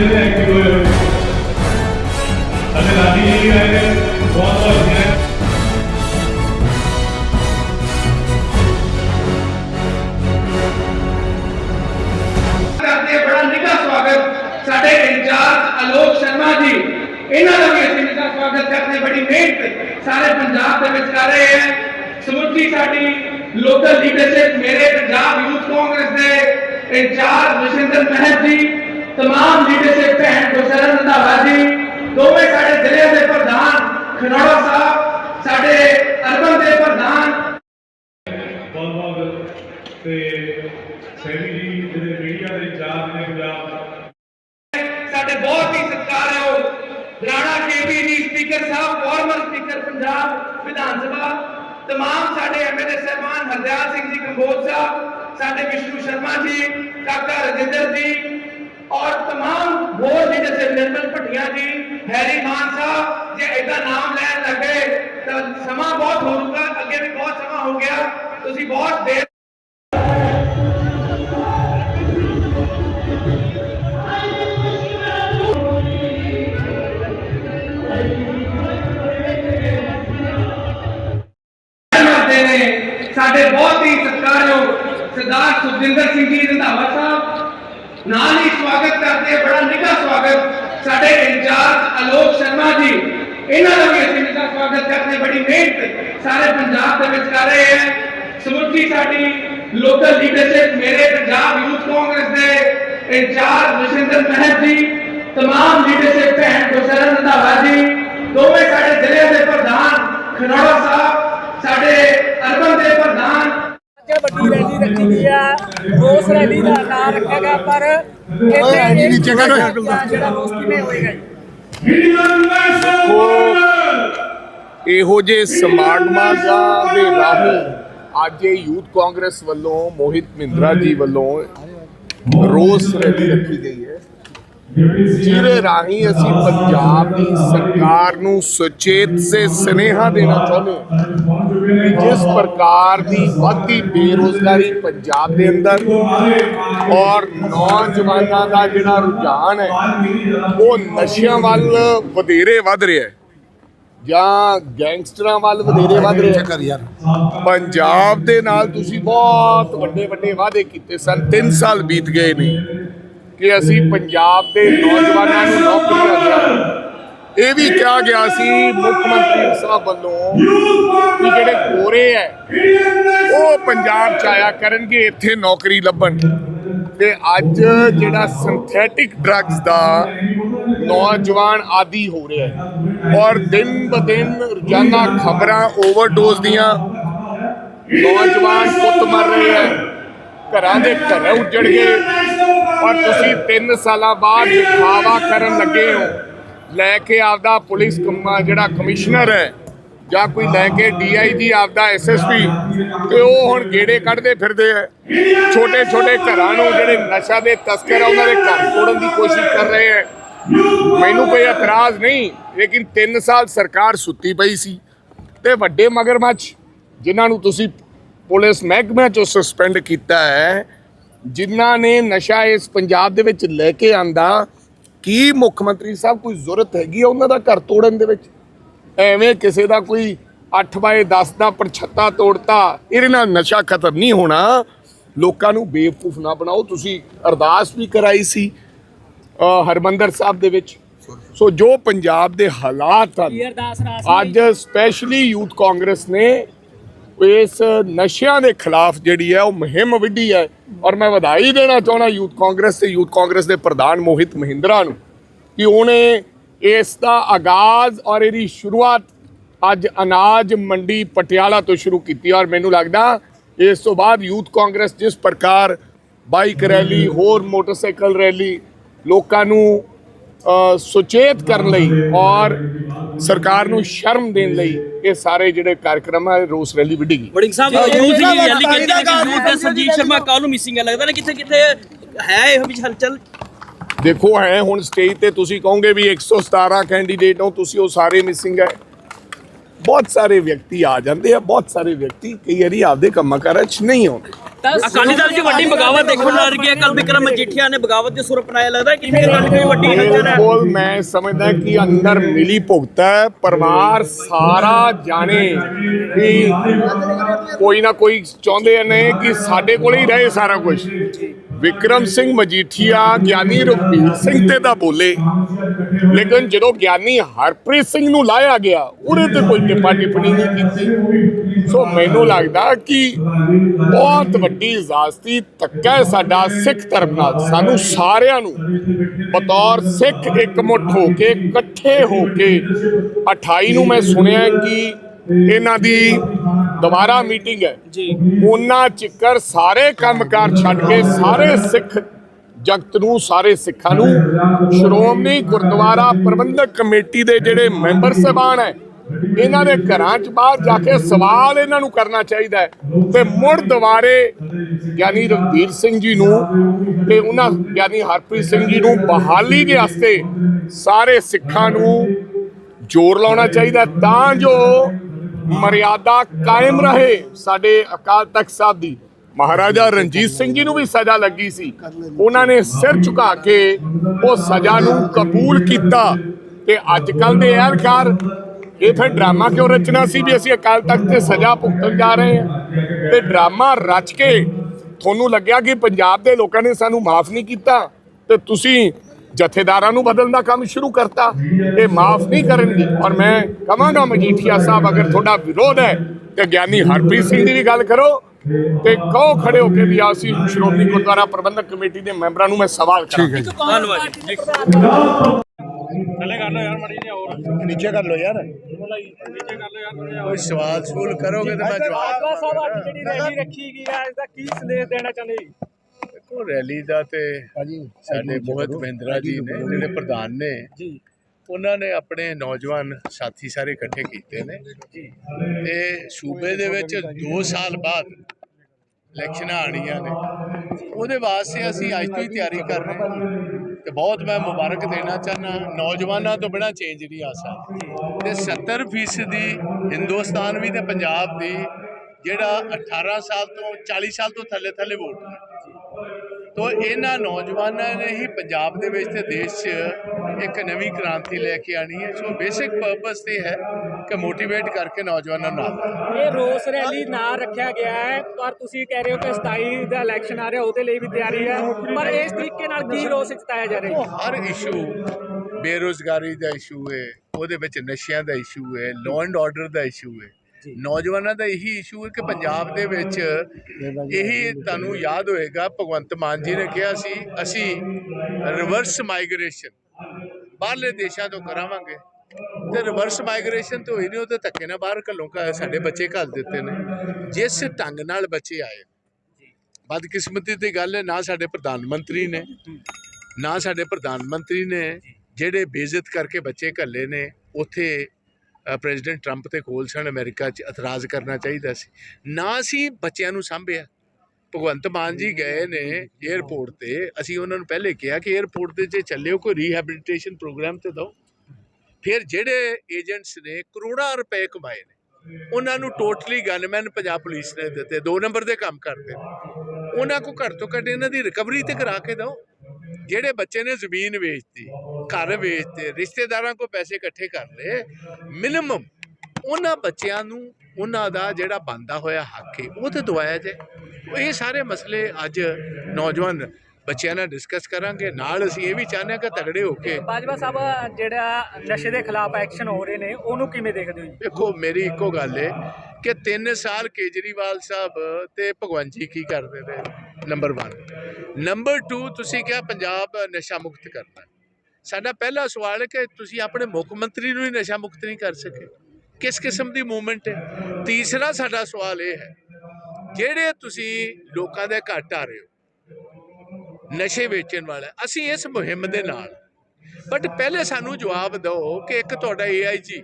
ਕਾਂਗਰਸੀ ਜਿਹੜੇ ਐਕਟਿਵ ਹੋਏ ਹੋਏ ਅਤੇ ਲਾਡੀ ਜੀ ਆਏ ਨੇ ਬਹੁਤ ਬਹੁਤ ਜੈ ਕਰਦੇ ਹਾਂ ਬੜਾ ਨਿੱਘਾ ਸਵਾਗਤ, ਸਾਡੇ ਇੰਚਾਰਜ ਅਲੋਕ ਸ਼ਰਮਾ ਜੀ ਇਹਨਾਂ ਦਾ ਵੀ ਅਸੀਂ ਨਿੱਘਾ ਸਵਾਗਤ ਕਰਦੇ ਹਾਂ। ਬੜੀ ਮਿਹਨਤ ਸਾਰੇ ਪੰਜਾਬ ਦੇ ਵਿੱਚ ਕਰ ਰਹੇ ਹੈ ਸਮੁੱਚੀ ਸਾਡੀ ਲੋਕਲ ਲੀਡਰਸ਼ਿਪ ਮੇਰੇ ਪੰਜਾਬ ਯੂਥ ਕਾਂਗਰਸ ਦੇ ਇੰਚਾਰਜ ਵਿਸ਼ਿੰਦਰ ਮਹਿਤ ਜੀ तमाम ਲੀਡਰਸ਼ਿਪ ਭੈਣ ਗੁਰਸ਼ਰਨ ਰੰਧਾਵਾ ਜੀ ਦੋਵੇਂ ਸਾਡੇ ਜ਼ਿਲ੍ਹੇ ਦੇ ਪ੍ਰਧਾਨ ਖਨੌੜਾ ਸਾਹਿਬ ਸਾਡੇ ਅਰਬਨ ਦੇ ਪ੍ਰਧਾਨ ਬਹੁਤ ਬਹੁਤ ਤੇ ਸੈਣੀ ਜੀ ਜਿਹੜੇ ਮੀਡੀਆ ਦੇ ਇੰਚਾਰਜ ਨੇ ਪੰਜਾਬ ਸਾਡੇ ਬਹੁਤ ਹੀ ਸਤਿਕਾਰਯੋਗ Rana KP ji speaker speaker former speaker Punjab Vidhan Sabha तमाम ਸਾਡੇ ਐਮਐਲਏ ਸਹਿਬਾਨ ਹਰਦਿਆਲ ਸਿੰਘ ਜੀ ਕੰਬੋਜ ਸਾਹਿਬ ਸਾਡੇ ਵਿਸ਼ਨੂੰ ਸ਼ਰਮਾ ਜੀ ਕਾਕਾ ਰਜਿੰਦਰ ਜੀ ਨਿਰਮਲ ਭਟੀਆ ਜੀ ਹੈਰੀ ਮਾਨ ਸਾਹਿਬ ਜੇ ਇਹਦਾ ਨਾਮ ਲੈਣ ਲੱਗੇ ਤਾਂ ਸਮਾਂ ਬਹੁਤ ਹੋ ਜਾਊਗਾ ਅੱਗੇ ਵੀ ਬਹੁਤ ਸਮਾਂ ਹੋ ਗਿਆ ਤੁਸੀਂ ਬਹੁਤ ਦੇਰ ਕਰਦੇ ਨੇ। ਸਾਡੇ ਬਹੁਤ ਹੀ ਸਤਿਕਾਰਯੋਗ ਸਰਦਾਰ ਸੁਖਜਿੰਦਰ ਸਿੰਘ ਜੀ, ਰੰਧਾਵਾ ਸਾਹਿਬ। ਨਾਲ ਹੀ ਸਵਾਗਤ ਕਰਦੇ ਹਾਂ, ਬੜਾ ਨਿੱਘਾ ਸਵਾਗਤ ਸਾਡੇ ਇੰਚਾਰਜ ਅਲੋਕ ਸ਼ਰਮਾ ਜੀ ਇਹਨਾਂ ਦਾ ਵੀ ਅਸੀਂ ਨਿੱਘਾ ਸਵਾਗਤ ਕਰਦੇ ਹਾਂ। ਬੜੀ ਮਿਹਨਤ ਸਾਰੇ ਪੰਜਾਬ ਦੇ ਵਿੱਚ ਕਰ ਰਹੇ ਹੈ ਸਮੁੱਚੀ ਸਾਡੀ ਲੋਕਲ ਲੀਡਰਸ਼ਿਪ ਮੇਰੇ ਪੰਜਾਬ ਯੂਥ ਕਾਂਗਰਸ ਦੇ ਇੰਚਾਰਜ ਵਿਸ਼ਿੰਦਰ ਮਹਿਤ ਜੀ तमाम ਲੀਡਰਸ਼ਿਪ ਭੈਣ ਗੁਰਸ਼ਰਨ ਰੰਧਾਵਾ ਜੀ ਦੋਵੇਂ ਸਾਡੇ ਜ਼ਿਲ੍ਹੇ ਦੇ ਪ੍ਰਧਾਨ ਖਨੌੜਾ ਸਾਹਿਬ ਸਾਡੇ ਅਰਬਨ ਦੇ ਪ੍ਰਧਾਨ ਕਿ ਵੱਡੀ ਰੈਲੀ ਰੱਖੀ ਗਈ ਆ ਰੋਸ ਰੈਲੀ ਦਾ ਨਾਮ ਰੱਖਿਆ ਗਿਆ ਪਰ ਇੱਥੇ ਕਰੋ ਜਿਹੜਾ ਰੋਸ ਕਿਵੇਂ ਹੋਏਗਾ ਜੀ? ਇਹੋ ਜੇ ਸਮਾਗਮਾਂ ਦਾ ਦੇ ਰਾਹੀਂ ਅੱਜ ਇਹ ਯੂਥ ਕਾਂਗਰਸ ਵੱਲੋਂ ਮੋਹਿਤ ਮਹਿੰਦਰਾ ਜੀ ਵੱਲੋਂ ਰੋਸ ਰੈਲੀ ਰੱਖੀ ਗਈ ਹੈ। ਜਿਹਦੇ ਰਾਹੀਂ ਅਸੀਂ ਪੰਜਾਬ ਦੀ ਸਰਕਾਰ ਨੂੰ ਸੁਚੇਤ ਸੇ ਸਨੇਹਾ ਦੇਣਾ ਚਾਹੁੰਦੇ ਜਿਸ ਪ੍ਰਕਾਰ ਦੀ ਵੱਧਦੀ ਬੇਰੋਜ਼ਗਾਰੀ ਪੰਜਾਬ ਦੇ ਅੰਦਰ ਔਰ ਨੌਜਵਾਨਾਂ ਦਾ ਜਿਹੜਾ ਰੁਝਾਨ ਹੈ ਉਹ ਨਸ਼ਿਆਂ ਵੱਲ ਵਧੇਰੇ ਵੱਧ ਰਿਹਾ ਹੈ ਜਾਂ ਗੈਂਗਸਟਰਾਂ ਵੱਲ ਵਧੇਰੇ ਵੱਧ ਰਿਹਾ ਹੈ। ਪੰਜਾਬ ਦੇ ਨਾਲ ਤੁਸੀਂ ਬਹੁਤ ਵੱਡੇ ਵੱਡੇ ਵਾਅਦੇ ਕੀਤੇ ਸਨ 3 ਸਾਲ ਬੀਤ ਗਏ ਨੇ ਕਿ ਅਸੀਂ ਪੰਜਾਬ ਦੇ ਨੌਜਵਾਨਾਂ ਨੂੰ ਨੌਕਰੀਆਂ ਦੇਵਾਂਗੇ ਇਹ ਵੀ ਕਿਹਾ ਗਿਆ ਸੀ ਮੁੱਖ ਮੰਤਰੀ ਸਾਹਿਬ ਵੱਲੋਂ ਕਿ ਜਿਹੜੇ ਕੋਰੇ ਹੈ ਉਹ ਪੰਜਾਬ ਚ ਆਇਆ ਕਰਨਗੇ, ਇੱਥੇ ਨੌਕਰੀ ਲੱਭਣ। ਤੇ ਅੱਜ ਜਿਹੜਾ ਸਿੰਥੈਟਿਕ ਡਰੱਗਸ ਦਾ ਨੌਜਵਾਨ ਆਦੀ ਹੋ ਰਿਹਾ ਹੈ ਔਰ ਦਿਨ ਬ ਦਿਨ ਰੋਜ਼ਾਨਾ ਖਬਰਾਂ ਓਵਰਡੋਜ਼ ਦੀਆਂ ਨੌਜਵਾਨ ਪੁੱਤ ਮਰ ਰਹੇ ਹੈ ਘਰਾਂ ਦੇ ਘਰ ਉੱਜੜ ਗਏ ਔਰ ਤੁਸੀਂ 3 ਸਾਲਾਂ ਬਾਅਦ ਦਿਖਾਵਾ ਕਰਨ ਲੱਗੇ ਹੋ। ਲੈ ਕੇ ਆਪਦਾ ਪੁਲਿਸ ਕੰਮਾ ਜਿਹੜਾ ਕਮਿਸ਼ਨਰ ਹੈ ਜਾਂ ਕੋਈ ਲੈ ਕੇ ਡੀਆਈਜੀ ਆਪਦਾ ਐਸਐਸਪੀ ਤੇ ਉਹ ਹੁਣ ਗੇੜੇ ਕੱਢਦੇ ਫਿਰਦੇ ਆ। ਛੋਟੇ ਛੋਟੇ ਘਰਾਂ ਨੂੰ ਜਿਹੜੇ ਨਸ਼ਾ ਦੇ ਤਸਕਰ ਆ, ਉਹਨਾਂ ਦੇ ਘਰ ਤੋੜਨ ਦੀ ਕੋਸ਼ਿਸ਼ ਕਰ ਰਹੇ ਆ। ਮੈਨੂੰ ਕੋਈ ਇਤਰਾਜ਼ ਨਹੀਂ, ਲੇਕਿਨ 3 ਸਾਲ ਸਰਕਾਰ ਸੁੱਤੀ ਪਈ ਸੀ ਤੇ ਵੱਡੇ ਮਗਰਮੱਛ, ਜਿਨ੍ਹਾਂ ਨੂੰ ਤੁਸੀਂ ਪੁਲਿਸ ਮਹਿਕਮੇ ਚੋਂ ਸਸਪੈਂਡ ਕੀਤਾ ਹੈ, ਜਿਨ੍ਹਾਂ ਨੇ ਨਸ਼ਾ ਇਸ ਪੰਜਾਬ ਦੇ ਵਿੱਚ ਲੈ ਕੇ ਆਂਦਾ ਕੀ ਮੁੱਖ ਮੰਤਰੀ ਸਾਹਿਬ ਕੋਈ ਜ਼ਰੂਰਤ ਹੈਗੀ ਆ ਉਹਨਾਂ ਦਾ ਘਰ ਤੋੜਨ ਦੇ ਵਿੱਚ? ਐਵੇਂ ਕਿਸੇ ਦਾ ਕੋਈ 8 ਬਾਏ 10 ਦਾ ਪਰਛੱਤਾ ਤੋੜਤਾ ਇਹਦੇ ਨਾਲ ਨਸ਼ਾ ਖਤਮ ਨਹੀਂ ਹੋਣਾ। ਲੋਕਾਂ ਨੂੰ ਬੇਵਕੂਫ ਨਾ ਬਣਾਓ। ਤੁਸੀਂ ਅਰਦਾਸ ਵੀ ਕਰਾਈ ਸੀ ਹਰਮੰਦਰ ਸਾਹਿਬ ਦੇ ਵਿੱਚ। ਸੋ ਜੋ ਪੰਜਾਬ ਦੇ ਹਾਲਾਤ ਹਨ ਅੱਜ ਸਪੈਸ਼ਲੀ ਯੂਥ ਕਾਂਗਰਸ ਨੇ ਇਸ ਨਸ਼ਿਆਂ ਦੇ ਖਿਲਾਫ ਜਿਹੜੀ ਹੈ ਉਹ ਮੁਹਿੰਮ ਵਿੱਢੀ ਹੈ। ਔਰ ਮੈਂ ਵਧਾਈ ਦੇਣਾ ਚਾਹੁੰਦਾ ਯੂਥ ਕਾਂਗਰਸ ਤੇ ਯੂਥ ਕਾਂਗਰਸ ਦੇ ਪ੍ਰਧਾਨ ਮੋਹਿਤ ਮਹਿੰਦਰਾ ਨੂੰ ਕਿ ਉਹਨੇ ਇਸ ਦਾ ਆਗਾਜ਼ ਔਰ ਇਹਦੀ ਸ਼ੁਰੂਆਤ ਅੱਜ ਅਨਾਜ ਮੰਡੀ ਪਟਿਆਲਾ ਤੋਂ ਸ਼ੁਰੂ ਕੀਤੀ ਔਰ ਮੈਨੂੰ ਲੱਗਦਾ ਇਸ ਤੋਂ ਬਾਅਦ ਯੂਥ ਕਾਂਗਰਸ ਜਿਸ ਪ੍ਰਕਾਰ ਬਾਈਕ ਰੈਲੀ, ਹੋਰ ਮੋਟਰਸਾਈਕਲ ਰੈਲੀ ਲੋਕਾਂ ਨੂੰ ਸੁਚੇਤ ਕਰਨ ਲਈ ਔਰ ਸਰਕਾਰ ਨੂੰ ਸ਼ਰਮ ਦੇਣ ਲਈ ਇਹ ਸਾਰੇ ਜਿਹੜੇ ਕਾਰਜਕ੍ਰਮ ਹੈ ਰੋਸ ਰੈਲੀ ਵਿੱਢੀ ਵੜਿੰਗ ਸਾਹਿਬ ਯੂਥ ਦੀ ਰੈਲੀ ਕਹਿੰਦੇ ਕਿ ਯੂਥ ਦਾ ਸੰਜੀਵ ਸ਼ਰਮਾ ਕਾਲ ਨੂੰ ਮਿਸਿੰਗ ਹੈ ਲੱਗਦਾ ਨਾ ਕਿੱਥੇ ਕਿੱਥੇ ਹੈ ਇਹੋ ਵਿੱਚ ਹਲਚਲ? ਦੇਖੋ ਹੈ ਹੁਣ ਸਟੇਜ ਤੇ ਤੁਸੀਂ ਕਹੋਗੇ ਵੀ 117 ਕੈਂਡੀਡੇਟ ਹੋ ਤੁਸੀਂ ਉਹ ਸਾਰੇ ਮਿਸਿੰਗ ਹੈ ਬਹੁਤ ਸਾਰੇ ਵਿਅਕਤੀ ਆ ਜਾਂਦੇ ਆ ਬਹੁਤ ਸਾਰੇ ਵਿਅਕਤੀ ਕਈ ਵਾਰੀ ਆਪਦੇ ਕੰਮਾਂ ਕਾਰਾਂ 'ਚ ਨਹੀਂ ਆਉਂਦੇ। ਅਕਾਲੀ ਦਲ 'ਚ ਵੱਡੀ ਬਗਾਵਤ ਦੇਖਣ ਨੂੰ ਲੱਗ ਰਹੀ ਹੈ। ਕੱਲ ਵਿਕਰਮ ਮਜੀਠੀਆ ਨੇ ਬਗਾਵਤ ਦੇ ਸੁਰ ਅਪਣਾਇਆ ਲੱਗਦਾ ਕਿ ਇਹ ਗੱਲ ਕੋਈ ਵੱਡੀ ਨਜ਼ਰ ਹੈ। ਬਿਲਕੁਲ ਮੈਂ ਸਮਝਦਾ ਕਿ ਅੰਦਰ ਮਿਲੀ ਭੁਗਤ ਹੈ ਪਰਿਵਾਰ ਸਾਰਾ ਜਾਣੇ ਕਿ ਕੋਈ ਨਾ ਕੋਈ ਚਾਹੁੰਦੇ ਨੇ ਕਿ ਸਾਡੇ ਕੋਲ ਹੀ ਰਹੇ ਸਾਰਾ ਕੁਝ ਵਿਕਰਮ ਸਿੰਘ ਮਜੀਠੀਆ ਗਿਆਨੀ ਰਘਬੀਰ ਸਿੰਘ ਤੇ ਤਾਂ ਬੋਲੇ। ਲੇਕਿਨ ਜਦੋਂ ਗਿਆਨੀ ਹਰਪ੍ਰੀਤ ਸਿੰਘ ਨੂੰ ਲਾਇਆ ਗਿਆ, ਉਹਦੇ ਤੇ ਕੋਈ ਟਿੱਪਾ ਟਿੱਪਣੀ ਨਹੀਂ ਕੀਤੀ। ਸੋ ਮੈਨੂੰ ਲੱਗਦਾ ਕਿ ਬਹੁਤ ਵੱਡੀ ਇਜਾਜ਼ਤੀ ਧੱਕਾ ਹੈ ਸਾਡਾ ਸਿੱਖ ਧਰਮ ਨਾਲ। ਸਾਨੂੰ ਸਾਰਿਆਂ ਨੂੰ ਬਤੌਰ ਸਿੱਖ ਇਕਮੁੱਠ ਹੋ ਕੇ, ਇਕੱਠੇ ਹੋ ਕੇ 28 ਨੂੰ ਮੈਂ ਸੁਣਿਆ ਕਿ ਇਹਨਾਂ ਦੀ ਦੁਬਾਰਾ ਮੀਟਿੰਗ ਹੈ। ਜੀ। ਉਹਨਾਂ ਚਿੱਕਰ ਸਾਰੇ ਕੰਮਕਾਰ ਛੱਡ ਕੇ ਸਾਰੇ ਸਿੱਖ ਜਗਤ ਨੂੰ ਸਾਰੇ ਸਿੱਖਾਂ ਨੂੰ ਸ਼੍ਰੋਮਣੀ ਗੁਰਦੁਆਰਾ ਪ੍ਰਬੰਧਕ ਕਮੇਟੀ ਦੇ ਜਿਹੜੇ ਮੈਂਬਰ ਸਹਿਬਾਨ ਹੈ ਇਹਨਾਂ ਦੇ ਘਰਾਂ 'ਚ ਬਾਹਰ ਜਾ ਕੇ ਸਵਾਲ ਇਹਨਾਂ ਨੂੰ ਕਰਨਾ ਚਾਹੀਦਾ ਹੈ। ਤੇ ਮੁੜ ਦੁਬਾਰੇ ਗਿਆਨੀ ਰਘਬੀਰ ਸਿੰਘ ਜੀ ਨੂੰ ਤੇ ਉਹਨਾਂ ਗਿਆਨੀ ਹਰਪ੍ਰੀਤ ਸਿੰਘ ਜੀ ਨੂੰ ਬਹਾਲੀ ਦੇ ਵਾਸਤੇ ਸਾਰੇ ਸਿੱਖਾਂ ਨੂੰ ਜ਼ੋਰ ਲਾਉਣਾ ਚਾਹੀਦਾ ਤਾਂ ਜੋ ਮਰਿਆਦਾ ਕਾਇਮ ਰਹੇ ਸਾਡੇ ਅਕਾਲ ਤਖਤ ਸਾਹਿਬ ਦੀ। ਮਹਾਰਾਜਾ ਰਣਜੀਤ ਸਿੰਘ ਜੀ ਨੂੰ ਵੀ ਸਜ਼ਾ ਲੱਗੀ ਸੀ। ਉਹਨਾਂ ਨੇ ਸਿਰ ਝੁਕਾ ਕੇ ਉਹ ਸਜ਼ਾ ਨੂੰ ਕਬੂਲ ਕੀਤਾ। ਤੇ ਅੱਜ ਕੱਲ ਦੇ ਐਨਕਾਰ ਇਹ ਫਿਰ ਡਰਾਮਾ ਕਿਉਂ ਰਚਨਾ ਸੀ ਵੀ ਅਸੀਂ ਅਕਾਲ ਤਖਤ ਤੇ ਸਜ਼ਾ ਭੁਗਤਣ ਜਾ ਰਹੇ ਹਾਂ? ਤੇ ਡਰਾਮਾ ਰਚ ਕੇ ਤੁਹਾਨੂੰ ਲੱਗਿਆ ਕਿ ਪੰਜਾਬ ਦੇ ਲੋਕਾਂ ਨੇ ਸਾਨੂੰ ਮਾਫ ਨਹੀਂ ਕੀਤਾ? ਤੇ ਤੁਸੀਂ ਜਥੇਦਾਰਾਂ ਨੂੰ ਬਦਲਣ ਦਾ ਕੰਮ ਸ਼ੁਰੂ ਕਰਤਾ। ਇਹ ਮਾਫ ਨਹੀਂ ਕਰਨਗੇ। ਔਰ ਮੈਂ ਕਹਾਂਗਾ ਮਜੀਠੀਆ ਸਾਹਿਬ ਅਗਰ ਤੁਹਾਡਾ ਵਿਰੋਧ ਹੈ ਤੇ ਗਿਆਨੀ ਹਰਪ੍ਰੀਤ ਸਿੰਘ ਦੀ ਵੀ ਗੱਲ ਕਰੋ ਤੇ ਕਹੋ ਖੜੇ ਹੋ ਕੇ ਵੀ ਆ ਅਸੀਂ ਸ਼੍ਰੋਮਣੀ ਗੁਰਦੁਆਰਾ ਪ੍ਰਬੰਧਕ ਕਮੇਟੀ ਦੇ ਮੈਂਬਰਾਂ ਨੂੰ ਮੈਂ ਸਵਾਲ ਕਰਾਂ। ਧੰਨਵਾਦ ਜੀ। ਨੀਚੇ ਕਰ ਲੋ ਯਾਰ। ਕੋਈ ਸਵਾਲ ਸੂਲ ਕਰੋਗੇ ਤਾਂ ਮੈਂ ਜਵਾਬ ਸਾਹਿਬ ਅੱਜ ਜਿਹੜੀ ਰੈਲੀ ਰੱਖੀ ਗਈ ਹੈ ਇਸ ਦਾ ਕੀ ਸੰਦੇਸ਼ ਦੇਣਾ ਚਾਹੁੰਦੇ ਜੀ? ਦੇਖੋ ਰੈਲੀ ਦਾ ਤੇ ਸਾਡੇ ਮੋਹਿਤ ਮਹਿੰਦਰਾ ਜੀ ਨੇ ਜਿਹੜੇ ਪ੍ਰਧਾਨ ਨੇ ਜੀ। ਉਹਨਾਂ ਨੇ ਆਪਣੇ ਨੌਜਵਾਨ ਸਾਥੀ ਸਾਰੇ ਇਕੱਠੇ ਕੀਤੇ ਨੇ। ਤੇ ਸੂਬੇ ਦੇ ਵਿੱਚ 2 ਸਾਲ ਬਾਅਦ ਇਲੈਕਸ਼ਨਾਂ ਆਣੀਆਂ ਨੇ। ਉਹਦੇ ਵਾਸਤੇ ਅਸੀਂ ਅੱਜ ਤੋਂ ਹੀ ਤਿਆਰੀ ਕਰ ਰਹੇ ਹਾਂ ਤੇ ਬਹੁਤ ਮੈਂ ਮੁਬਾਰਕ ਦੇਣਾ ਚਾਹਨਾ ਨੌਜਵਾਨਾਂ ਤੋਂ ਬਿਨਾ ਚੇਂਜ ਨਹੀਂ ਆ ਸਕਦਾ। ਤੇ 70 ਫੀਸਦੀ ਹਿੰਦੁਸਤਾਨ ਵੀ ਤੇ ਪੰਜਾਬ ਦੀ ਜਿਹੜਾ 18 ਸਾਲ ਤੋਂ 40 ਸਾਲ ਤੋਂ ਥੱਲੇ ਥੱਲੇ ਵੋਟ ਨੇ ਤੋ ਇਹਨਾਂ ਨੌਜਵਾਨਾਂ ਨੇ ਹੀ ਪੰਜਾਬ ਦੇ ਵਿੱਚ ਤੇ ਦੇਸ਼ 'ਚ ਇੱਕ ਨਵੀਂ ਕ੍ਰਾਂਤੀ ਲੈ ਕੇ ਆਣੀ ਹੈ। ਸੋ ਬੇਸਿਕ ਪਰਪਸ ਤੇ ਹੈ ਕਿ ਮੋਟੀਵੇਟ ਕਰਕੇ ਨੌਜਵਾਨਾਂ ਨੂੰ ਨਾਲ। ਇਹ ਰੋਸ ਰੈਲੀ ਨਾ ਰੱਖਿਆ ਗਿਆ ਹੈ ਪਰ ਤੁਸੀਂ ਕਹਿ ਰਹੇ ਹੋ ਕਿ 27 ਦਾ ਇਲੈਕਸ਼ਨ ਆ ਰਿਹਾ ਉਹਦੇ ਲਈ ਵੀ ਤਿਆਰੀ ਹੈ। ਪਰ ਇਸ ਤਰੀਕੇ ਨਾਲ ਕੀ ਰੋਸ ਜਤਾਇਆ ਜਾ ਰਿਹਾ ਹੈ? ਹਰ ਇਸ਼ੂ ਬੇਰੋਜ਼ਗਾਰੀ ਦਾ ਇਸ਼ੂ ਹੈ ਉਹਦੇ ਵਿੱਚ ਨਸ਼ਿਆਂ ਦਾ ਇਸ਼ੂ ਹੈ ਲਾਅ ਐਂਡ ਆਰਡਰ ਦਾ ਇਸ਼ੂ ਹੈ। ਨੌਜਵਾਨਾਂ ਦਾ ਇਹੀ ਇਸ਼ੂ ਹੈ ਕਿ ਪੰਜਾਬ ਦੇ ਵਿੱਚ ਇਹੀ ਤੁਹਾਨੂੰ ਯਾਦ ਹੋਏਗਾ ਭਗਵੰਤ ਮਾਨ ਜੀ ਨੇ ਕਿਹਾ ਸੀ ਅਸੀਂ ਰਿਵਰਸ ਮਾਈਗ੍ਰੇਸ਼ਨ ਬਾਹਰਲੇ ਦੇਸ਼ਾਂ ਤੋਂ ਕਰਾਵਾਂਗੇ। ਤੇ ਰਿਵਰਸ ਮਾਈਗ੍ਰੇਸ਼ਨ ਤੇ ਹੋਈ ਨਹੀਂ ਉਹ ਤੇ ਧੱਕੇ ਨਾਲ ਬਾਹਰ ਘੱਲੋਂ ਸਾਡੇ ਬੱਚੇ ਘੱਲ ਦਿੱਤੇ ਨੇ। ਜਿਸ ਢੰਗ ਨਾਲ ਬੱਚੇ ਆਏ ਬਦਕਿਸਮਤੀ ਦੀ ਗੱਲ ਹੈ ਨਾ ਸਾਡੇ ਪ੍ਰਧਾਨ ਮੰਤਰੀ ਨੇ ਨਾ ਸਾਡੇ ਪ੍ਰਧਾਨ ਮੰਤਰੀ ਨੇ ਜਿਹੜੇ ਬੇਇੱਜ਼ਤ ਕਰਕੇ ਬੱਚੇ ਘੱਲੇ ਨੇ ਉੱਥੇ ਪ੍ਰੈਜ਼ੀਡੈਂਟ ਟਰੰਪ ਤੇ ਕੋਲ ਸਨ ਅਮਰੀਕਾ 'ਚ ਇਤਰਾਜ਼ ਕਰਨਾ ਚਾਹੀਦਾ ਸੀ। ਨਾ ਅਸੀਂ ਬੱਚਿਆਂ ਨੂੰ ਸਾਂਭਿਆ। ਭਗਵੰਤ ਮਾਨ ਜੀ ਗਏ ਨੇ 에ਅਰਪੋਰਟ ਤੇ। ਅਸੀਂ ਉਹਨਾਂ ਨੂੰ ਪਹਿਲੇ ਕਿਹਾ ਕਿ 에ਅਰਪੋਰਟ ਤੇ ਜੇ ਚੱਲਿਓ, ਕੋਈ ਰੀਹੈਬਿਲਿਟੇਸ਼ਨ ਪ੍ਰੋਗਰਾਮ ਤੇ ਦਿਓ। ਫਿਰ ਜਿਹੜੇ ਏਜੰਟਸ ਨੇ ਕਰੋੜਾਂ ਰੁਪਏ ਕਮਾਏ ਨੇ। ਉਹਨਾਂ ਨੂੰ ਟੋਟਲੀ ਗਨਮੈਨ ਪੰਜਾਬ ਪੁਲਿਸ ਨੇ ਦਿੱਤੇ, ਦੋ ਨੰਬਰ ਦੇ ਕੰਮ ਕਰਦੇ। ਉਹਨਾਂ ਕੋ ਘੱਟ ਤੋਂ ਘੱਟ ਇਹਨਾਂ ਦੀ ਰਿਕਵਰੀ ਤੇ ਕਰਾ ਕੇ ਦਿਓ। ਜਿਹੜੇ ਬੱਚੇ ਨੇ ਜ਼ਮੀਨ ਵੇਚਤੀ, ਘਰ ਵੇਚਤੇ, ਰਿਸ਼ਤੇਦਾਰਾਂ ਕੋ ਪੈਸੇ ਇਕੱਠੇ ਕਰ ਲਏ ਮਿਨੀਮਮ ਉਹਨਾਂ ਬੱਚਿਆਂ ਨੂੰ ਉਹਨਾਂ ਦਾ ਜਿਹੜਾ ਬੰਦਾ ਹੋਇਆ ਹੱਕ ਹੈ ਉਹ ਤੇ ਦਵਾਇਆ ਜਾਏ। ਇਹ ਸਾਰੇ ਮਸਲੇ ਅੱਜ ਨੌਜਵਾਨ ਬੱਚਿਆਂ ਨਾਲ ਡਿਸਕਸ ਕਰਾਂਗੇ। ਨਾਲ ਅਸੀਂ ਇਹ ਵੀ ਚਾਹੁੰਦੇ ਹਾਂ ਕਿ ਤਗੜੇ ਹੋ ਕੇ ਬਾਜਵਾ ਸਾਹਿਬ ਜਿਹੜਾ ਨਸ਼ੇ ਦੇ ਖਿਲਾਫ ਐਕਸ਼ਨ ਹੋ ਰਹੇ ਨੇ ਉਹਨੂੰ ਕਿਵੇਂ ਦੇਖਦੇ ਹੋ ਜੀ? ਦੇਖੋ ਮੇਰੀ ਇੱਕੋ ਗੱਲ ਹੈ ਕਿ 3 ਸਾਲ ਕੇਜਰੀਵਾਲ ਸਾਹਿਬ ਤੇ ਭਗਵੰਤ ਜੀ ਕੀ ਕਰਦੇ ਨੇ? ਨੰਬਰ 1 ਨੰਬਰ 2 ਤੁਸੀਂ ਕਿਹਾ ਪੰਜਾਬ ਨਸ਼ਾ ਮੁਕਤ ਕਰਨਾ। ਸਾਡਾ ਪਹਿਲਾ ਸਵਾਲ ਹੈ ਕਿ ਤੁਸੀਂ ਆਪਣੇ ਮੁੱਖ ਮੰਤਰੀ ਨੂੰ ਹੀ ਨਸ਼ਾ ਮੁਕਤ ਨਹੀਂ ਕਰ ਸਕੇ। ਕਿਸ ਕਿਸਮ ਦੀ ਮੂਵਮੈਂਟ ਹੈ ਤੀਸਰਾ ਸਾਡਾ ਸਵਾਲ ਇਹ ਹੈ ਜਿਹੜੇ ਤੁਸੀਂ ਲੋਕਾਂ ਦੇ ਘਰ ਆ ਰਹੇ ਹੋ ਨਸ਼ੇ ਵੇਚਣ ਵਾਲਾ ਅਸੀਂ ਇਸ ਮੁਹਿੰਮ ਦੇ ਨਾਲ। ਬਟ ਪਹਿਲੇ ਸਾਨੂੰ ਜਵਾਬ ਦਿਓ ਕਿ ਇੱਕ ਤੁਹਾਡਾ ਏਆਈਜੀ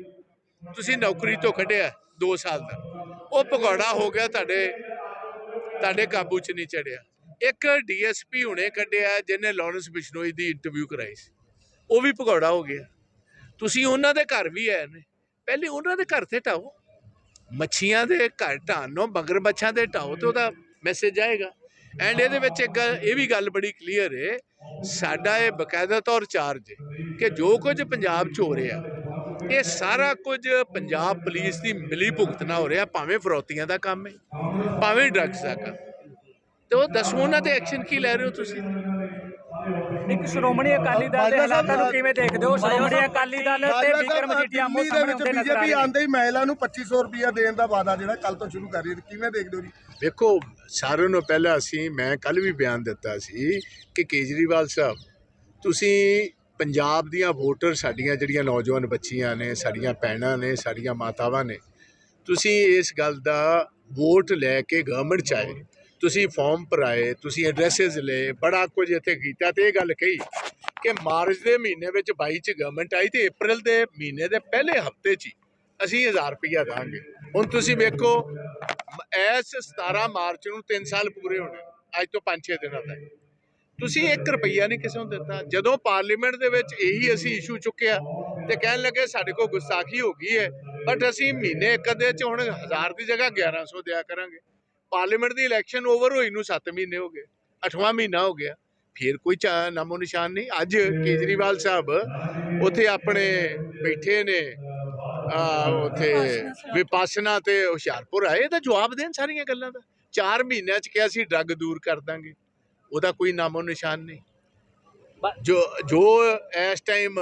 ਤੁਸੀਂ ਨੌਕਰੀ ਤੋਂ ਕੱਢਿਆ 2 ਸਾਲ ਦਾ। ਉਹ ਪਕੌੜਾ ਹੋ ਗਿਆ ਤੁਹਾਡੇ ਤੁਹਾਡੇ ਕਾਬੂ 'ਚ ਨਹੀਂ ਚੜਿਆ। ਇੱਕ ਡੀਐਸਪੀ ਹੁਣੇ ਕੱਢਿਆ ਜਿਹਨੇ ਲਾਰੈਂਸ ਬਿਸ਼ਨੋਈ ਦੀ ਇੰਟਰਵਿਊ ਕਰਾਈ ਸੀ। ਉਹ ਵੀ ਭਗੌੜਾ ਹੋ ਗਿਆ। ਤੁਸੀਂ ਉਹਨਾਂ ਦੇ ਘਰ ਵੀ ਆਏ ਨੇ। ਪਹਿਲੇ ਉਹਨਾਂ ਦੇ ਘਰ ਤੇ ਢਾਓ ਮੱਛੀਆਂ ਦੇ ਘਰ ਢਾਣੋ ਮਗਰ ਮੱਛਾਂ ਦੇ ਢਾਓ ਤੇ ਉਹਦਾ ਮੈਸੇਜ ਆਏਗਾ। ਐਂਡ ਇਹਦੇ ਵਿੱਚ ਇੱਕ ਇਹ ਵੀ ਗੱਲ ਬੜੀ ਕਲੀਅਰ ਹੈ ਸਾਡਾ ਇਹ ਬਕਾਇਦਾ ਤੌਰ ਚਾਰਜ ਹੈ ਕਿ ਜੋ ਕੁਝ ਪੰਜਾਬ 'ਚ ਹੋ ਰਿਹਾ, ਇਹ ਸਾਰਾ ਕੁਝ ਪੰਜਾਬ ਪੁਲਿਸ ਦੀ ਮਿਲੀ ਭੁਗਤ ਨਾਲ ਹੋ ਰਿਹਾ, ਭਾਵੇਂ ਫਰੋਤੀਆਂ ਦਾ ਕੰਮ ਹੈ ਭਾਵੇਂ ਡਰੱਗਸ ਦਾ ਕੰਮ। ਤੇ ਉਹ ਦੱਸੋ ਉਹਨਾਂ ਤੇ ਐਕਸ਼ਨ ਕੀ ਲੈ ਰਹੇ ਹੋ ਤੁਸੀਂ? ਇੱਕ ਸ਼੍ਰੋਮਣੀ ਅਕਾਲੀ ਦਲ ਦੇ ਹਾਲਾਤਾਂ ਨੂੰ ਕਿਵੇਂ ਦੇਖਦੇ ਹੋ? ਸ਼੍ਰੋਮਣੀ ਅਕਾਲੀ ਦਲ ਤੇ ਵਿਕਰਮ ਮਜੀਠੀਆ ਆਮੋ ਸਾਹਮਣੇ ਵਿੱਚ ਹੁੰਦੇ ਨਜ਼ਰ ਆ ਬੀਜੇਪੀ ਆਂਦੇ ਹੀ ਮਹਿਲਾ ਨੂੰ 2500 ਰੁਪਇਆ ਦੇਣ ਦਾ ਵਾਅਦਾ ਜਿਹੜਾ ਕੱਲ ਤੋਂ ਸ਼ੁਰੂ ਕਰ ਰਹੀ ਹੈ। ਕਿਵੇਂ ਦੇਖਦੇ ਹੋ ਜੀ? ਵੇਖੋ ਸਾਰਿਆਂ ਨੂੰ ਪਹਿਲਾਂ ਅਸੀਂ ਮੈਂ ਕੱਲ ਵੀ ਬਿਆਨ ਦਿੱਤਾ ਸੀ ਕਿ ਕੇਜਰੀਵਾਲ ਸਾਹਿਬ ਤੁਸੀਂ ਪੰਜਾਬ ਦੀਆਂ ਵੋਟਰ ਸਾਡੀਆਂ ਜਿਹੜੀਆਂ ਨੌਜਵਾਨ ਬੱਚੀਆਂ ਨੇ ਸਾਡੀਆਂ ਭੈਣਾਂ ਨੇ ਸਾਡੀਆਂ ਮਾਤਾਵਾਂ ਨੇ ਤੁਸੀਂ ਇਸ ਗੱਲ ਦਾ ਵੋਟ ਲੈ ਕੇ ਗਵਰਨਮੈਂਟ ਚ ਆਏ। ਤੁਸੀਂ ਫਾਰਮ ਭਰਾਏ, ਤੁਸੀਂ ਐਡਰੈਸਸ ਲਏ, ਬੜਾ ਕੁਝ ਇੱਥੇ ਕੀਤਾ ਤੇ ਇਹ ਗੱਲ ਕਹੀ ਕਿ ਮਾਰਚ ਦੇ ਮਹੀਨੇ ਵਿੱਚ 22 ਚ ਗਵਰਨਮੈਂਟ ਆਈ ਤੇ ਅਪ੍ਰੈਲ ਦੇ ਮਹੀਨੇ ਦੇ ਪਹਿਲੇ ਹਫ਼ਤੇ 'ਚ ਹੀ ਅਸੀਂ 1000 ਰੁਪਇਆ ਦਾਂਗੇ। ਹੁਣ ਤੁਸੀਂ ਵੇਖੋ ਮ- ਇਸ 17 ਮਾਰਚ ਨੂੰ 3 ਸਾਲ ਪੂਰੇ ਹੋਣੇ, ਅੱਜ ਤੋਂ 5-6 ਦਿਨਾਂ ਤੱਕ। ਤੁਸੀਂ 1 ਰੁਪਈਆ ਨਹੀਂ ਕਿਸੇ ਨੂੰ ਦਿੱਤਾ। ਜਦੋਂ ਪਾਰਲੀਮੈਂਟ ਦੇ ਵਿੱਚ ਇਹੀ ਅਸੀਂ ਇਸ਼ੂ ਚੁੱਕਿਆ ਤੇ ਕਹਿਣ ਲੱਗੇ ਸਾਡੇ ਕੋਲ ਗੁਸਤਾਖੀ ਹੋ ਗਈ ਹੈ ਬਟ ਅਸੀਂ ਮਹੀਨੇ ਇੱਕ ਅੱਧੇ ਚ ਹੁਣ 1000 ਦੀ ਜਗ੍ਹਾ 1100 ਦਿਆ ਕਰਾਂਗੇ। ਪਾਰਲੀਮੈਂਟ ਦੀ ਇਲੈਕਸ਼ਨ ਓਵਰ ਹੋਈ ਨੂੰ 7 ਮਹੀਨੇ ਹੋ ਗਏ 8ਵਾਂ ਮਹੀਨਾ ਹੋ ਗਿਆ। ਫਿਰ ਕੋਈ ਨਾਮੋ ਨਿਸ਼ਾਨ ਨਹੀਂ। ਅੱਜ ਕੇਜਰੀਵਾਲ ਸਾਹਿਬ ਉੱਥੇ ਆਪਣੇ ਬੈਠੇ ਨੇ ਆ ਉੱਥੇ ਵਿਪਾਸਨਾ ਤੇ ਹੁਸ਼ਿਆਰਪੁਰ ਆਏ ਤਾਂ ਜਵਾਬ ਦੇਣ ਸਾਰੀਆਂ ਗੱਲਾਂ ਦਾ। 4 ਮਹੀਨਿਆਂ ਚ ਕਿਹਾ ਸੀ ਡਰੱਗ ਦੂਰ ਕਰ ਦਾਂਗੇ। ਉਹਦਾ ਕੋਈ ਨਾਮੋ ਨਿਸ਼ਾਨ ਨਹੀਂ। ਜੋ ਜੋ ਇਸ ਟਾਈਮ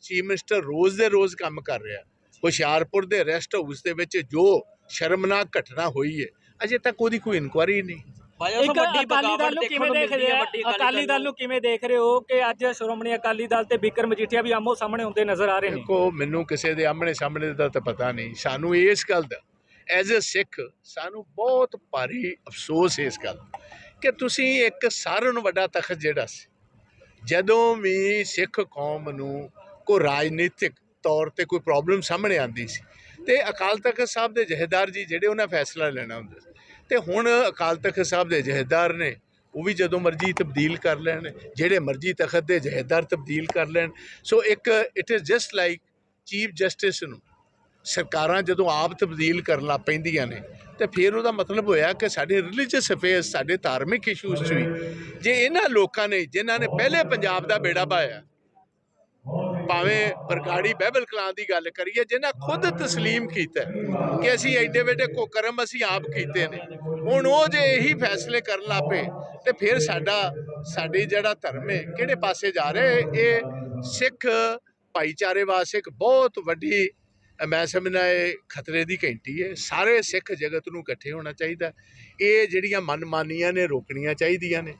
ਚੀਫ ਮਿਨਿਸਟਰ ਰੋਜ਼ ਦੇ ਰੋਜ਼ ਕੰਮ ਕਰ ਰਿਹਾ ਹੁਸ਼ਿਆਰਪੁਰ ਦੇ ਰੈਸਟ ਹਾਊਸ ਦੇ ਵਿੱਚ ਜੋ ਸ਼ਰਮਨਾਕ ਘਟਨਾ ਹੋਈ ਹੈ ਅਜੇ ਤੱਕ ਉਹਦੀ ਕੋਈ ਇਨਕੁਆਰੀ ਨਹੀਂ। ਭਾਈ ਇੱਕ ਵੱਡੀ ਅਕਾਲੀ ਦਲ ਬਗਾਵਤ ਨੂੰ ਦੇਖਣ ਕਿਵੇਂ ਨੂੰ ਮਿਲਦੀ ਦੇਖਦੇ ਹੈ ਆ ਵੱਡੀ ਅਕਾਲੀ ਦਲ ਨੂੰ ਕਿਵੇਂ ਦੇਖ ਰਹੇ ਹੋ ਕਿ ਅੱਜ ਸ਼੍ਰੋਮਣੀ ਅਕਾਲੀ ਦਲ ਤੇ ਵਿਕਰਮ ਮਜੀਠੀਆ ਵੀ ਆਮੋ ਸਾਹਮਣੇ ਹੁੰਦੇ ਨਜ਼ਰ ਆ ਰਹੇ ਨੇ? ਦੇਖੋ ਮੈਨੂੰ ਕਿਸੇ ਦੇ ਆਮਣੇ ਸਾਹਮਣੇ ਦਾ ਤਾਂ ਪਤਾ ਨਹੀਂ। ਸਾਨੂੰ ਇਸ ਗੱਲ ਦਾ ਐਜ਼ ਅ ਸਿੱਖ ਸਾਨੂੰ ਬਹੁਤ ਭਾਰੀ ਅਫਸੋਸ ਹੈ ਇਸ ਗੱਲ ਕਿ ਤੁਸੀਂ ਇੱਕ ਸਾਰਿਆਂ ਨੂੰ ਵੱਡਾ ਤਖਤ ਜਿਹੜਾ ਸੀ ਜਦੋਂ ਵੀ ਸਿੱਖ ਕੌਮ ਨੂੰ ਕੋਈ ਰਾਜਨੀਤਿਕ ਤੌਰ ਤੇ ਕੋਈ ਪ੍ਰੋਬਲਮ ਸਾਹਮਣੇ ਆਉਂਦੀ ਸੀ ਤੇ ਅਕਾਲ ਤਖਤ ਸਾਹਿਬ ਦੇ ਜਹੇਦਾਰ ਜੀ ਜਿਹੜੇ ਉਹਨਾਂ ਫੈਸਲਾ ਲੈਣਾ ਹੁੰਦਾ ਸੀ। ਤੇ ਹੁਣ ਅਕਾਲ ਤਖਤ ਸਾਹਿਬ ਦੇ ਜਹੇਦਾਰ ਨੇ, ਉਹ ਵੀ ਜਦੋਂ ਮਰਜ਼ੀ ਤਬਦੀਲ ਕਰ ਲੈਣ, ਜਿਹੜੇ ਮਰਜ਼ੀ ਤਖਤ ਦੇ ਜਹੇਦਾਰ ਤਬਦੀਲ ਕਰ ਲੈਣ। ਸੋ ਇੱਕ it is just like chief justice ਨੂੰ ਸਰਕਾਰਾਂ ਜਦੋਂ ਆਪ ਤਬਦੀਲ ਕਰਨ ਲੱਗ ਪੈਂਦੀਆਂ ਨੇ, ਤੇ ਫਿਰ ਉਹਦਾ ਮਤਲਬ ਹੋਇਆ ਕਿ ਸਾਡੇ ਰਿਲੀਜੀਅਸ ਅਫੇਅਰਸ ਸਾਡੇ ਧਾਰਮਿਕ ਇਸ਼ੂਜ਼ 'ਚ ਵੀ, ਜੇ ਇਹਨਾਂ ਲੋਕਾਂ ਨੇ, ਜਿਨ੍ਹਾਂ ਨੇ ਪਹਿਲੇ ਪੰਜਾਬ ਦਾ ਬੇੜਾ ਪਾਇਆ ਭਾਵੇਂ ਬਰਗਾੜੀ ਬਹਿਬਲ ਕਲਾਂ ਦੀ ਗੱਲ ਕਰੀਏ ਜਿਨ੍ਹਾਂ ਖੁਦ ਤਸਲੀਮ ਕੀਤਾ ਕਿ ਅਸੀਂ ਐਡੇ ਵੱਡੇ ਕੁਕਰਮ ਅਸੀਂ ਆਪ ਕੀਤੇ ਨੇ। ਹੁਣ ਉਹ ਜੇ ਇਹੀ ਫੈਸਲੇ ਕਰਨ ਲੱਪੇ ਤੇ ਫਿਰ ਸਾਡਾ, ਸਾਡੇ ਜਿਹੜਾ ਧਰਮ ਹੈ, ਕਿਹੜੇ ਪਾਸੇ ਜਾ ਰਿਹਾ ਇਹ ਸਿੱਖ ਭਾਈਚਾਰੇ ਵਾਸਤੇ ਇੱਕ ਬਹੁਤ ਵੱਡੀ, ਮੈਂ ਸਮਝਦਾ ਇਹ ਖਤਰੇ ਦੀ ਘੰਟੀ ਹੈ। ਸਾਰੇ ਸਿੱਖ ਜਗਤ ਨੂੰ ਇਕੱਠੇ ਹੋਣਾ ਚਾਹੀਦਾ ਇਹ ਜਿਹੜੀਆਂ ਮਨਮਾਨੀਆਂ ਨੇ, ਰੋਕਣੀਆਂ ਚਾਹੀਦੀਆਂ ਨੇ।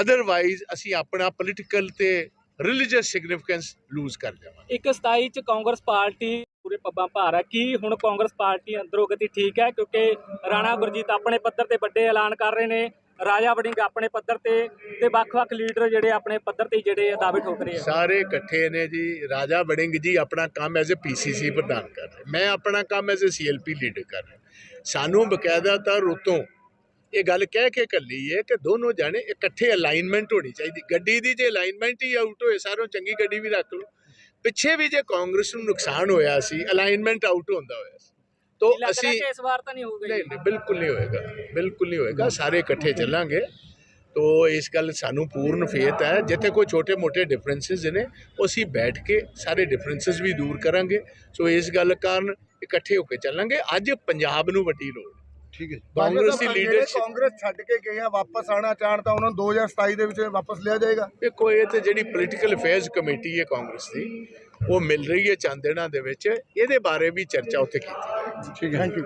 ਅਦਰਵਾਈਜ਼ ਅਸੀਂ ਆਪਣਾ ਪੋਲੀਟੀਕਲ ਤੇ ਰਿਲੀਜੀਅਸ ਸਿਗਨੀਫੀਕੈਂਸ ਲੂਜ਼ ਕਰ ਜਾਵਾਂਗੇ ਇੱਕ 27 ਚ ਕਾਂਗਰਸ ਪਾਰਟੀ ਪੂਰੇ ਪੱਬਾਂ ਭਾਰ ਹੈ ਕੀ ਹੁਣ ਕਾਂਗਰਸ ਪਾਰਟੀ ਅੰਦਰੋਂ ਗਤੀ ਠੀਕ ਹੈ? ਕਿਉਂਕਿ ਰਾਣਾ ਗੁਰਜੀਤ ਆਪਣੇ ਪੱਧਰ ਤੇ ਵੱਡੇ ਐਲਾਨ ਕਰ ਰਹੇ ਨੇ। ਰਾਜਾ ਵੜਿੰਗ ਆਪਣੇ ਪੱਧਰ ਤੇ ਤੇ ਵੱਖ-ਵੱਖ ਲੀਡਰ ਜਿਹੜੇ ਆਪਣੇ ਪੱਧਰ ਤੇ ਜਿਹੜੇ ਦਾਅਵੇ ਠੋਕ ਰਹੇ ਆ। ਸਾਰੇ ਇਕੱਠੇ ਨੇ ਜੀ। ਰਾਜਾ ਵੜਿੰਗ ਜੀ ਆਪਣਾ ਕੰਮ ਐਜ਼ ਅ ਪੀਸੀਸੀ ਪ੍ਰਧਾਨ ਕਰ ਰਹੇ ਮੈਂ ਆਪਣਾ ਕੰਮ ਐਜ਼ ਅ ਸੀਐਲਪੀ ਲੀਡਰ ਕਰ ਰਿਹਾ। ਸਾਨੂੰ ਬਕਾਇਦਾ ਤਾਂ ਰੁੱਤੋਂ ਇਹ ਗੱਲ ਕਹਿ ਕੇ ਕੱਲੀ ਹੈ ਕਿ ਦੋਨੋਂ ਜਾਣੇ ਇਕੱਠੇ ਅਲਾਈਨਮੈਂਟ ਹੋਣੀ ਚਾਹੀਦੀ। ਗੱਡੀ ਦੀ ਜੇ ਅਲਾਈਨਮੈਂਟ ਹੀ ਆਊਟ ਹੋਏ ਸਾਰੋਂ ਚੰਗੀ ਗੱਡੀ ਵੀ ਰੱਖ ਲਓ। ਪਿੱਛੇ ਵੀ ਜੇ ਕਾਂਗਰਸ ਨੂੰ ਨੁਕਸਾਨ ਹੋਇਆ ਸੀ ਅਲਾਈਨਮੈਂਟ ਆਊਟ ਹੁੰਦਾ ਹੋਇਆ ਸੀ। ਤੋਂ ਅਸੀਂ ਇਸ ਵਾਰ ਤਾਂ ਨਹੀਂ ਹੋਊਗਾ ਨਹੀਂ ਬਿਲਕੁਲ ਨਹੀਂ ਹੋਏਗਾ ਬਿਲਕੁਲ ਨਹੀਂ ਹੋਏਗਾ। ਸਾਰੇ ਇਕੱਠੇ ਚੱਲਾਂਗੇ। ਤੋ ਇਸ ਗੱਲ ਸਾਨੂੰ ਪੂਰਨ ਫੇਥ ਹੈ। ਜਿੱਥੇ ਕੋਈ ਛੋਟੇ-ਮੋਟੇ ਡਿਫਰੈਂਸਸ ਨੇ ਉਹ ਅਸੀਂ ਬੈਠ ਕੇ ਸਾਰੇ ਡਿਫਰੈਂਸਸ ਵੀ ਦੂਰ ਕਰਾਂਗੇ। ਸੋ ਇਸ ਗੱਲ ਕਾਰਨ ਇਕੱਠੇ ਹੋ ਕੇ ਚੱਲਾਂਗੇ। ਅੱਜ ਪੰਜਾਬ ਨੂੰ ਵੱਡੀ ਲੋੜ ਠੀਕ ਹੈ ਕਾਂਗਰਸ ਦੀ leadership- ਕਾਂਗਰਸ ਛੱਡ ਕੇ ਗਏ ਆ ਵਾਪਸ ਆਣਾ ਚਾਹਣ ਤਾਂ ਉਹਨਾਂ ਨੂੰ 2027 ਦੇ ਵਿੱਚ ਵਾਪਸ ਲਿਆ ਜਾਏਗਾ। ਵੇਖੋ ਇਹ ਤੇ ਜਿਹੜੀ ਪੋਲੀਟੀਕਲ ਅਫੇਅਰਸ ਕਮੇਟੀ ਹੈ ਕਾਂਗਰਸ ਦੀ ਉਹ ਮਿਲ ਰਹੀ ਹੈ ਚੰਦ ਦਿਨਾਂ ਦੇ ਵਿੱਚ। ਇਹਦੇ ਬਾਰੇ ਵੀ ਚਰਚਾ ਉੱਥੇ ਕੀਤੀ। ਠੀਕ ਹੈ ਥੈਂਕ ਯੂ